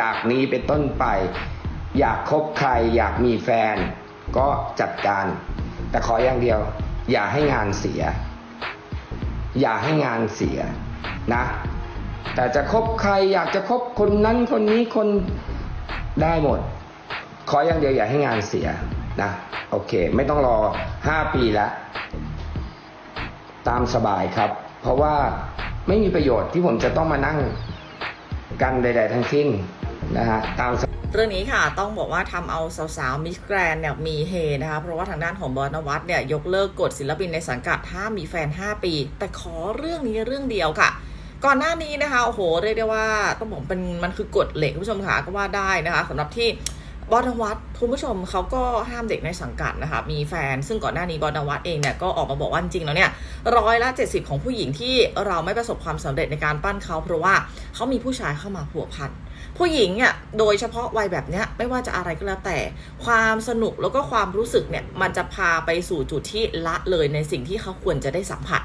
จากนี้เป็นต้นไป อยากคบใครอยากมีแฟน ก็จัดการ แต่ขออย่างเดียว อย่าให้งานเสีย อย่าให้งานเสียนะ แต่จะคบใครอยากจะคบคนนั้นคนนี้คนได้หมด ขออย่างเดียวอย่าให้งานเสียนะโอเค ไม่ต้องรอห้าปีแล้ว ตามสบายครับ เพราะว่าไม่มีประโยชน์ที่ผมจะต้องมานั่งกันใด ๆ ทั้งสิ้น นะฮะตามเรื่องนี้ค่ะต้องบอกว่าทำเอาสาวๆมิสแกรนเนี่ยมีเฮนะคะเพราะว่าทางด้านของบอนวัตเนี่ยยกเลิกกฎศิลปินในสังกัดถ้ามมีแฟน 5 ปี แต่ขอเรื่องนี้เรื่องเดียวค่ะ ก่อนหน้านี้นะคะโอ้โหเรียกได้ว่าต้องบอกเป็นมันคือกฎเหล็กคุณผู้ชมค่ะก็ว่าได้นะคะสำหรับที่ บอสนวัตคุณผู้ชมเขาก็ห้ามเด็กในสังกัดนะคะ มีแฟนซึ่งก่อนหน้านี้บอสนวัตเองเนี่ยก็ออกมาบอกว่าจริงๆแล้วเนี่ยร้อยละ 70 ของผู้หญิงที่เราไม่ประสบความสำเร็จในการปั้นเขา เพราะว่าเขามีผู้ชายเข้ามาผัวพันผู้หญิงเนี่ยโดยเฉพาะวัยแบบเนี้ยไม่ว่าจะอะไรก็แล้วแต่ ความสนุกแล้วก็ความรู้สึกเนี่ยมันจะพาไปสู่จุดที่ละเลยในสิ่งที่เขาควรจะได้สัมผัส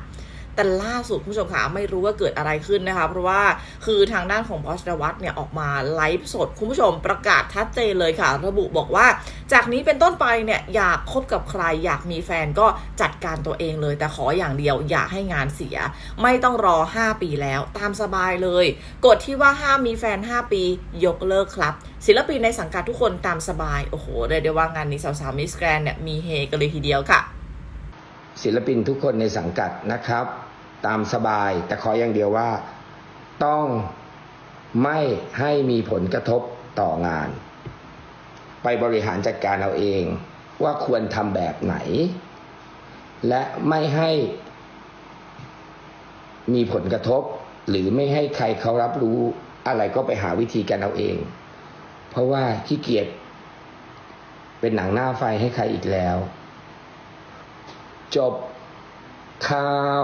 แต่ล่าสุดคุณผู้ชมคะไม่รู้ว่าเกิดอะไรขึ้นนะคะ เพราะว่าคือทางด้านของบอสดวัตเนี่ยออกมาไลฟ์สดคุณผู้ชมประกาศชัดเจนเลยค่ะ ระบุบอกว่า จากนี้เป็นต้นไปเนี่ยอยากคบกับใคร อยากมีแฟนก็จัดการตัวเองเลย แต่ขออย่างเดียวอย่าให้งานเสีย ไม่ต้องรอ 5 ปีแล้ว ตามสบายเลย กฎที่ว่าห้ามมีแฟน 5 ปี ยกเลิกครับ ศิลปินในสังกัดทุกคนตามสบายโอ้โหเรียได้ว่างานนี้สาวๆมิสแกรนเนี่ยมีเฮกันเลยทีเดียวค่ะ ศิลปินทุกคนในสังกัดนะครับ ตามสบาย แต่ขออย่างเดียวว่า ต้องไม่ให้มีผลกระทบต่องาน ไปบริหารจัดการเอาเองว่าควรทำแบบไหน และไม่ให้มีผลกระทบ หรือไม่ให้ใครเขารับรู้อะไรก็ไปหาวิธีกันเอาเอง เพราะว่าขี้เกียจเป็นหนังหน้าไฟให้ใครอีกแล้ว จบข่าว